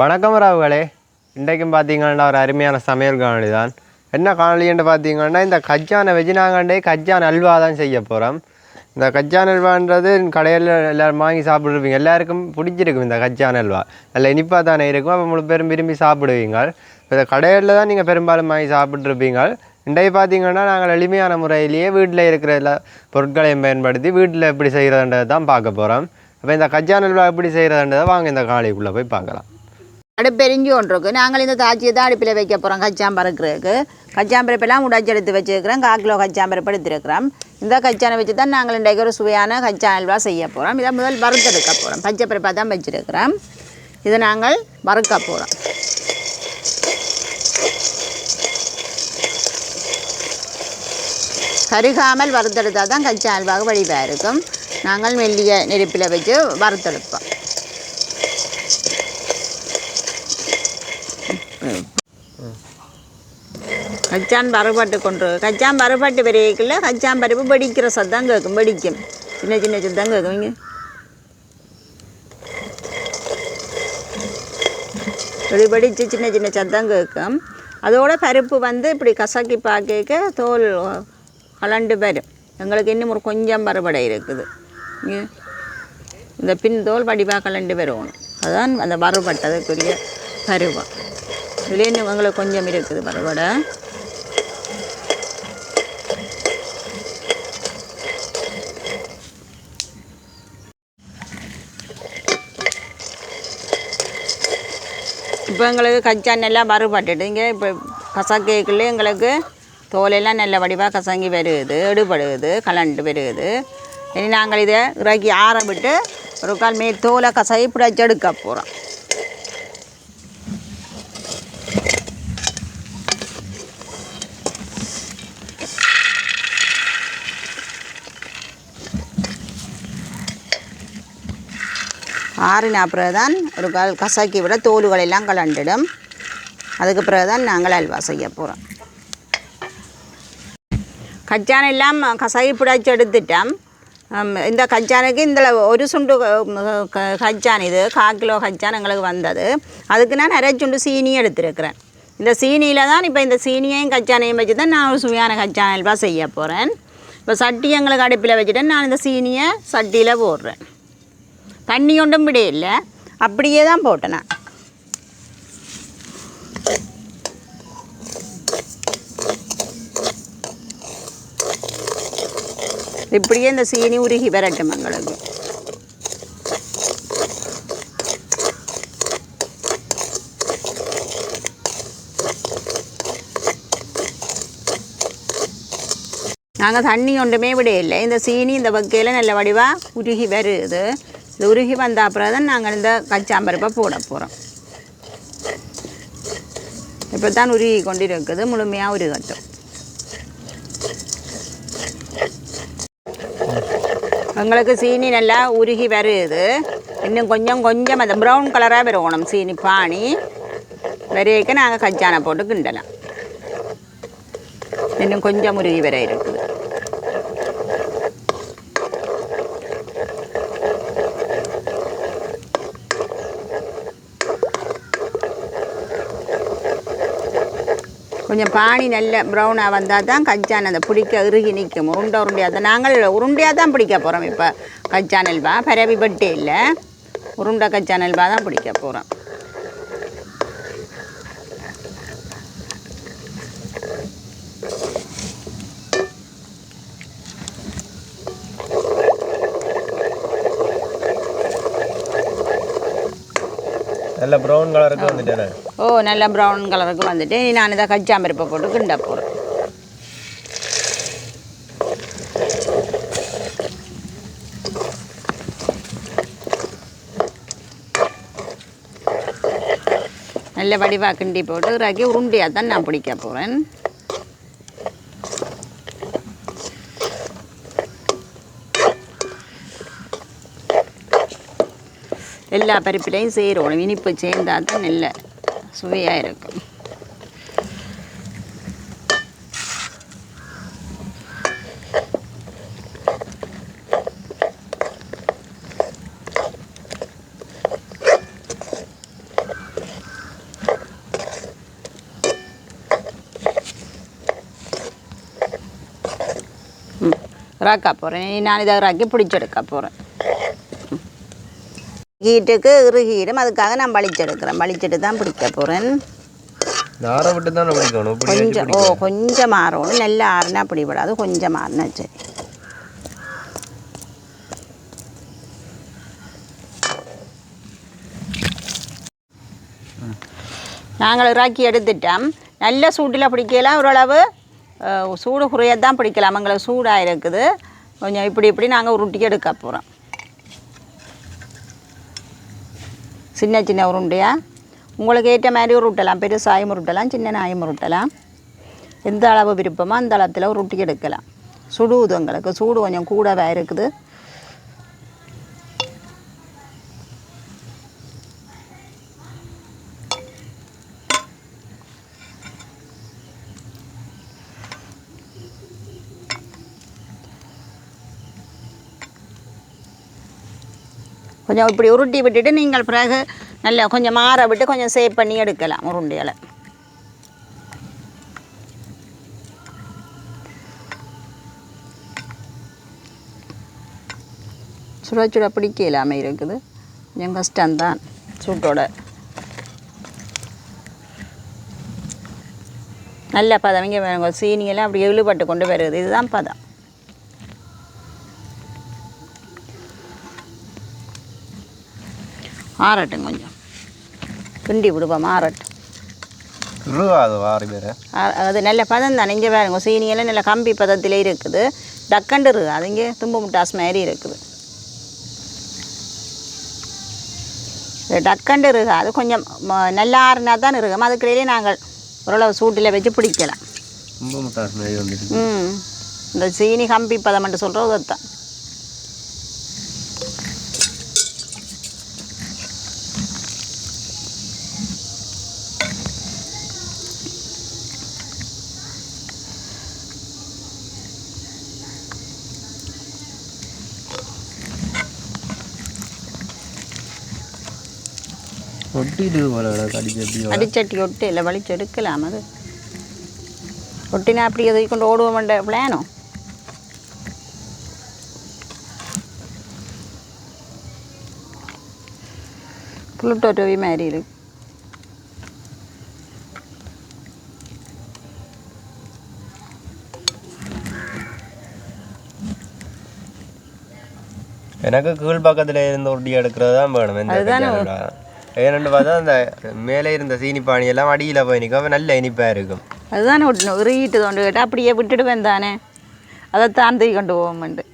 வணக்கம் ராவுகளே. இன்றைக்கும் பார்த்தீங்கன்னா ஒரு அருமையான சமையல் காணொலி தான் என்ன காணொலின்னு பார்த்தீங்கன்னா இந்த கஜ்ஜானை வச்சு நாங்கண்டே கஜ்ஜான் அல்வா தான் செய்ய போகிறோம் இந்த கஜ்ஜான் அல்வான்றது கடையில் எல்லோரும் வாங்கி சாப்பிட்ருப்பீங்க எல்லாருக்கும் பிடிச்சிருக்கும் இந்த கஜ்ஜான் அல்வா. நல்ல இனிப்பாக தானே இருக்கும். அப்போ முழு பேரும் விரும்பி சாப்பிடுவீங்க இப்போ இந்த கடையில் தான் நீங்கள் பெரும்பாலும் வாங்கி சாப்பிட்ருப்பீங்க இன்றைக்கு பார்த்தீங்கன்னா நாங்கள் எளிமையான முறையிலேயே வீட்டில் இருக்கிற எல்லா பொருட்களையும் பயன்படுத்தி வீட்டில் எப்படி செய்கிறதுன்றதை தான் பார்க்க போகிறோம் அப்போ இந்த கஜ்ஜான் அல்வா எப்படி செய்கிறதுன்றதை வாங்க இந்த காலைக்குள்ளே போய் பார்க்கலாம். அடுப்பெரிஞ்சு ஒன்று இருக்குது நாங்கள் இந்த தாச்சியை தான் அடுப்பில் வைக்க போகிறோம் கச்சாம்பருக்குறதுக்கு கச்சாம்பருப்பெல்லாம் உடைச்சி எடுத்து வச்சுருக்கிறோம். கால் கிலோ கச்சாம்பருப்பு எடுத்துருக்கிறோம். இந்த கச்சானை வச்சு தான் நாங்கள் இன்றைக்கு ஒரு சுவையான கச்சா அல்வா செய்ய போகிறோம் இதை முதல் வறுத்தெடுக்க போகிறோம் பச்சை பருப்பாக தான் வச்சுருக்கிறோம். இதை நாங்கள் வறுக்க போகிறோம் கருகாமல் வறுத்தெடுத்தால் தான் கச்சா அல்வாக வடிவாக இருக்கும். நாங்கள் மெல்லிய நெருப்பில் வச்சு வறுத்தெடுப்போம். கச்சான் பருப்பாட்டு கொண்டு கச்சான் பருப்பாட்டு பெரியக்குள்ள கச்சான் பருப்பு வெடிக்கிற சத்தம் கேட்கும் வெடிக்கும். சின்ன சின்ன சத்தம் கேட்கும் இங்கே. படித்து சின்ன சின்ன சத்தம் கேட்கும் அதோட பருப்பு வந்து இப்படி கசக்கி பார்க்க தோல் கலண்டு வரும். எங்களுக்கு இன்னும் ஒரு கொஞ்சம் பருப்படை இருக்குது. இந்த பின் தோல் படிப்பாக கலண்டு வரணும் அதுதான் அந்த வறுபட்டதுக்குரிய பருவம். இதுலேயே எங்களுக்கு கொஞ்சம் இருக்குது பருவடை இப்போ எங்களுக்கு கச்சான் எல்லாம் வறுபட்டுட்டு இங்கே இப்போ கசக்கைக்குள்ளே எங்களுக்கு தோலெல்லாம் நல்ல வடிவாக கசங்கி வருகுது எடுபடுகுது கலண்டு வருகுது இனி நாங்கள் இதை இறக்கி ஆற விட்டு ஒரு கால் மே தோலை கசகி பிடிச்சி எடுக்க போகிறோம் ஆறின பிறகு தான் ஒரு கால் கசக்கி விட தோலுகள் எல்லாம் கலண்டிடும். அதுக்கு பிறகு தான் நாங்கள் அல்வா செய்ய போகிறோம் கச்சான் எல்லாம் கசகி பிடிச்சி எடுத்துட்டோம். இந்த கச்சானுக்கு இந்த ஒரு சுண்டு க- கச்சான் இது கால் கிலோ கச்சான் எங்களுக்கு வந்தது. அதுக்கு நான் நிறைய சுண்டு சீனியும் எடுத்துருக்கிறேன். இந்த சீனியில் தான் இப்போ இந்த சீனியையும் கச்சானையும் வச்சு தான் நான் ஒரு சுவையான கச்சான் அல்வா செய்ய போகிறேன் இப்போ சட்டி எங்களுக்கு அடுப்பில் வச்சுட்டேன் நான் இந்த சீனியை சட்டியில் போடுறேன். தண்ணி ஒன்றும் விட இல்லை அப்படியே தான் போட்டேன். நான் இப்படியே இந்த சீனி உருகி வரட்டும் எங்களுக்கு. நாங்கள் தண்ணி ஒன்றுமே விட இல்லை இந்த சீனி இந்த வகையில் நல்ல வடிவாக உருகி வருது. இது உருகி வந்த அப்புறம் தான் நாங்கள் இந்த கச்சாம்பருப்பை போட போகிறோம் இப்போ தான் உருகி கொண்டு இருக்குது முழுமையாக உருகட்டும். எங்களுக்கு சீனி நல்லா உருகி வருது. இன்னும் கொஞ்சம் கொஞ்சம் அந்த ப்ரௌன் கலராக வரணும் சீனி பானி வரையக்க நாங்கள் கச்சானை போட்டு கிண்டலாம். இன்னும் கொஞ்சம் உருகி வர இருக்குது. கொஞ்சம் பானி நல்ல ப்ரௌனாக வந்தால் தான் கஞ்சான் அந்த பிடிக்க இறுகி நிற்கும். உருண்டை உருண்டையாக தான். நாங்கள் உருண்டையாக தான் பிடிக்க போகிறோம் இப்போ. கஞ்சான் அல்வா பரவி பட்டு இல்லை உருண்டை கஞ்சான் அல்வா தான் பிடிக்க போகிறோம் நல்ல ப்ரௌன் கலருக்கு வந்துட்டேன் ஓ நல்ல ப்ரௌன் கலருக்கு வந்துட்டு நான் இதை கச்சாம்பருப்பை போட்டு கிண்ட போகிறேன் நல்ல வடிவாக கிண்டி போட்டு இறக்கி உருண்டையாக தான் நான் பிடிக்க போகிறேன் எல்லா பருப்பிலையும் சேரணும் இனிப்பு சேர்ந்தால் தான் நல்ல சுவையாக இருக்கும். ராக்கா போகிறேன் நான் இதாக ராக்கி பிடிச்செடுக்க போகிறேன் ஹீட்டுக்கு இறுகிடும் அதுக்காக நான் வலிச்செடுக்கிறேன் வலிச்செட்டு தான் பிடிக்க போகிறேன் நாரை விட்டு தானே பிடிக்கணும்? கொஞ்சம் ஓ கொஞ்சம் மாறணும் நல்லா ஆறுனா பிடிபடாது. கொஞ்சம் மாறினா சரி. நாங்கள் இறாக்கி எடுத்துட்டோம். நல்ல சூட்டில் பிடிக்கலாம் ஓரளவு. சூடு குறையாக தான் பிடிக்கலாம். எங்களுக்கு சூடாக இருக்குது. கொஞ்சம் இப்படி இப்படி நாங்கள் உருட்டி எடுக்க போகிறோம் சின்ன சின்ன உருண்டையாக உங்களுக்கு ஏற்ற மாதிரி உருட்டலாம். பெருசாயும் உருட்டலாம் சின்ன நாயும் உருட்டலாம். எந்த அளவு விருப்பமோ அந்த அளத்தில் உருட்டி எடுக்கலாம். சுடுவது உங்களுக்கு சூடு கொஞ்சம் கூடவே இருக்குது. கொஞ்சம் இப்படி உருட்டி விட்டுட்டு நீங்கள் பிறகு நல்லா கொஞ்சம் மாற விட்டு கொஞ்சம் சேவ் பண்ணி எடுக்கலாம் உருண்டைகளை சுட சுட பிடிக்க இல்லாமல் இருக்குது. கொஞ்சம் கஷ்டம்தான் சூட்டோட. நல்ல பதம். இங்கே சீனியெல்லாம் அப்படி இழுபட்டு கொண்டு வருது. இதுதான் பதம். ஆறட்டும் கொஞ்சம். கிண்டி விடுவோம் ஆறட்டும் அது நல்ல பதம் தானே. இங்கே பாருங்க சீனியெல்லாம் நல்ல கம்பி பதத்தில் இருக்குது. டக்கண்டு அது இங்கே தும்பு முட்டாஸ் மாதிரி இருக்குது. டக்கண்டு இருக்கு அது கொஞ்சம் நல்லா ஆறுனா தான் இருக்கும் அதுக்கிடையிலே நாங்கள் ஓரளவு சூட்டில் வச்சு பிடிக்கலாம். ம். இந்த சீனி கம்பி பதம் மட்டும் சொல்கிறது எப்படி அடிச்சட்டி ஒட்டி இல்லை வலிச்சு எடுக்கலாம் அது. ஒட்டினா அப்படி எதை கொண்டு ஓடுவோம் பிளானோ? புளுட்டோ டோவி மாதிரி இருக்கு. எனக்கு கீழ் பக்கத்தில் இருந்த ஒட்டி எடுக்கிறது தான் வேணும் அதுதானே. ஏன்னு பார்த்தா அந்த மேலே இருந்த சீனி பானி எல்லாம் அடியில் போய் நிற்கும் அப்போ நல்ல இனிப்பாக இருக்கும். அதுதானே ஒட்டணும் உருகிட்டு தோண்டு கேட்டால் அப்படியே விட்டுடுவேன் தானே. அதை தாண்டி கொண்டு போவோம்ண்டு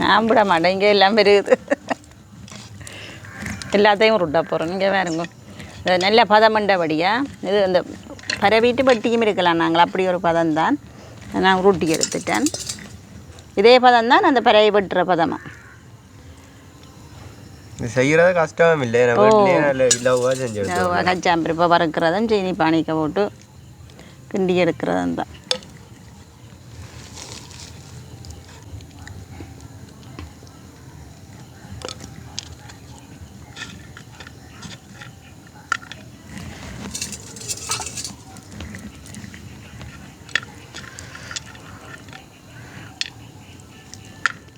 நான் விட மாட்டேன் இங்கே எல்லாம் பெருகுது. எல்லாத்தையும் உருட்ட போகிறோம் இங்கே வேறுங்க இது நல்ல பதமண்டபடியா இது இந்த பரவிட்டு பட்டியும் இருக்கலாம் நாங்கள் அப்படி ஒரு பதம் தான் நான் உருட்டி எடுத்துட்டேன். இதே பதம் தான் அந்த பறவை வெட்டுற பதமாக செய்கிறது கஷ்டமும் இல்லை நல்ல இலவாக செஞ்சு எடுத்துருவேன் கச்சாம்பருப்பை வறுக்கிறதும் சீனி பானிக்க போட்டு கிண்டி எடுக்கிறதும் தான்.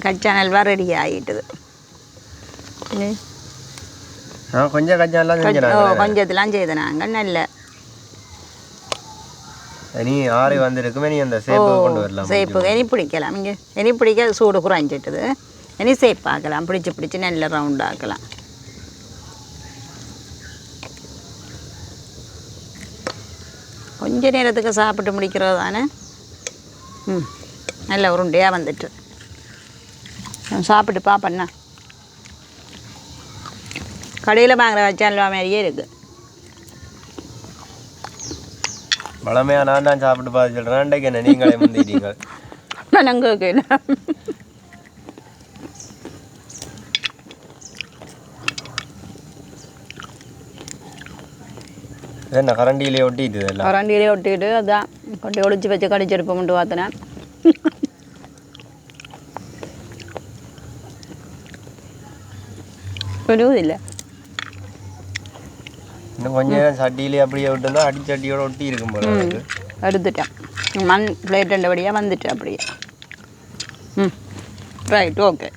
கச்சா நல்வா ரெடி ஆகிட்டுது இனி நான் கொஞ்சம் கஜான்லாம் கொஞ்சம் ஓ செஞ்சேன் கொஞ்சத்தெல்லாம் செய்து நாங்கள் நல்ல நீ ஆறி வந்திருக்குமே நீ அந்த சேப்பு கொண்டு வரலாம் சேப்பு இனி பிடிக்கலாம் இங்கே இனி பிடிக்க சூடு குறைஞ்சிட்டுது இனி சேப் ஆக்கலாம் பிடிச்சி பிடிச்சி நல்ல ரவுண்ட் ஆக்கலாம் கொஞ்ச நேரத்துக்கு சாப்பிட்டு முடிக்கிறது தானே ம் நல்ல உருண்டையாக வந்துட்டு சாப்பிட்டு பார்ப்பண்ணா கடையில் வாங்குற கச்சான் மாதிரியே இருக்குது வளமையாக நான் தான் சாப்பிட்டு பார்த்து சொல்கிறேன் என்ன நீங்களே முந்திட்டீங்க நான் அங்கே என்ன கரண்டியிலே ஒட்டிட்டு எல்லாம் கரண்டியிலே ஒட்டிட்டு அதான் கொண்டு ஒளிச்சு வச்சு கடிச்செடுப்போம்ட்டு பார்த்தனேன் இல்லை இன்னும் கொஞ்ச நேரம் சட்டியிலே அப்படியே விட்டுருந்தா அடிச்சட்டியோட ஒட்டி இருக்கும் போல. எடுத்துட்டேன் மண் பிளேட் ரெண்டபடியாக வந்துட்டு அப்படியே ம் ரைட் ஓகே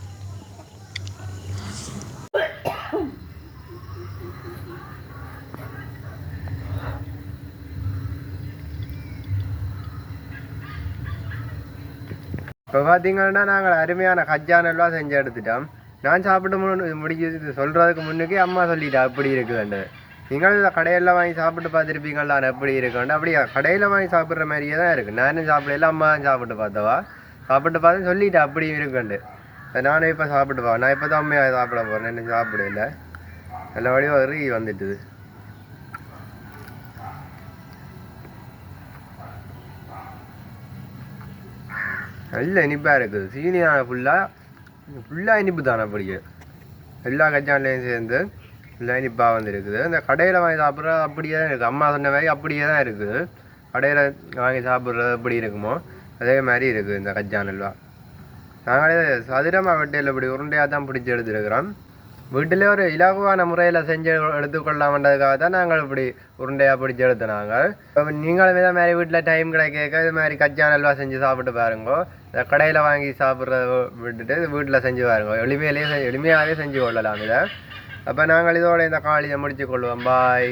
பார்த்தீங்கன்னா நாங்கள் அருமையான கஜ்ஜான் அல்வா செஞ்சு எடுத்துட்டோம். நான் சாப்பிட்டு முன்னு முடிக்க சொல்கிறதுக்கு முன்னுக்கே அம்மா சொல்லிட்டா அப்படி இருக்குதுண்டு நீங்கள் கடையில் வாங்கி சாப்பிட்டு பார்த்துருப்பீங்களா எப்படி இருக்குன்னு அப்படியா கடையில் வாங்கி சாப்பிட்ற மாதிரியே தான் இருக்குது நானும் சாப்பிடல அம்மா சாப்பிட்டு பார்த்தவா? சாப்பிட்டு பார்த்து சொல்லிட்டா அப்படி இருக்குண்டு நானும் இப்போ சாப்பிட்டு பா நான் இப்போ தான் அம்மையாக சாப்பிட போகிறேன் என்ன சாப்பிடல. நல்ல வழி ஒரு வந்துட்டுது. நல்ல இனிப்பாக இருக்குது. சீனியான ஃபுல்லாக ஃபுல்லாக இனிப்பு தானே அப்படியே எல்லா கச்சான்லேயும் சேர்ந்து ஃபுல்லாக இனிப்பாக வந்துருக்குது. இந்த கடையில் வாங்கி சாப்பிட்றது அப்படியே தான் இருக்குது அம்மா சொன்ன மாதிரி அப்படியே தான் இருக்குது கடையில் வாங்கி சாப்பிட்றது எப்படி இருக்குமோ அதே மாதிரி இருக்குது இந்த கச்சான் அல்வா நாங்களே சதுரமாக வெட்டையில் இப்படி உருண்டையாக தான் பிடிச்சி எடுத்துருக்கிறோம். வீட்டிலே ஒரு இலகுவான முறையில் செஞ்சு எடுத்துக்கொள்ளாமன்றதுக்காக தான் நாங்கள் இப்படி உருண்டையாக பிடிச்சி எடுத்தோம் நாங்கள். இப்போ நீங்களும் இதே மாதிரி வீட்டில் டைம் கிடைக்க இது மாதிரி கச்சான் அல்வா செஞ்சு சாப்பிட்டு பாருங்க. இந்த கடையில் வாங்கி சாப்பிட்றத விட்டுட்டு வீட்டில் செஞ்சு பாருங்க. எளிமையிலேயே எளிமையாகவே செஞ்சு கொள்ளலாம் இதை. அப்போ நாங்கள் இதோட இந்த காலியை முடிச்சு கொள்வோம் பாய்